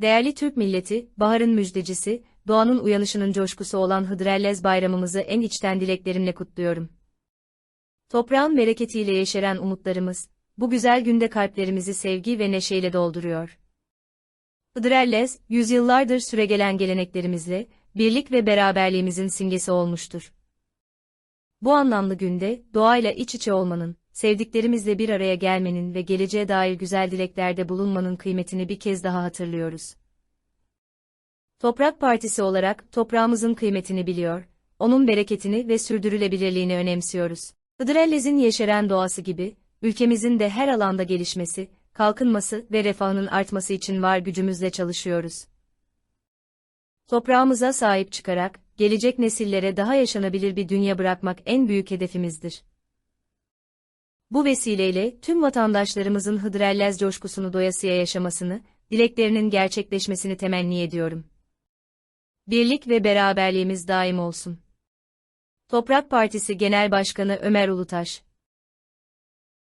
Değerli Türk milleti, baharın müjdecisi, doğanın uyanışının coşkusu olan Hıdrellez bayramımızı en içten dileklerimle kutluyorum. Toprağın bereketiyle yeşeren umutlarımız, bu güzel günde kalplerimizi sevgi ve neşeyle dolduruyor. Hıdrellez, yüzyıllardır süregelen geleneklerimizle, birlik ve beraberliğimizin simgesi olmuştur. Bu anlamlı günde, doğayla iç içe olmanın, sevdiklerimizle bir araya gelmenin ve geleceğe dair güzel dileklerde bulunmanın kıymetini bir kez daha hatırlıyoruz. Toprak Partisi olarak toprağımızın kıymetini biliyor, onun bereketini ve sürdürülebilirliğini önemsiyoruz. Hıdrellez'in yeşeren doğası gibi, ülkemizin de her alanda gelişmesi, kalkınması ve refahının artması için var gücümüzle çalışıyoruz. Toprağımıza sahip çıkarak, gelecek nesillere daha yaşanabilir bir dünya bırakmak en büyük hedefimizdir. Bu vesileyle tüm vatandaşlarımızın Hıdrellez coşkusunu doyasıya yaşamasını, dileklerinin gerçekleşmesini temenni ediyorum. Birlik ve beraberliğimiz daim olsun. Toprak Partisi Genel Başkanı Ömer Ulutaş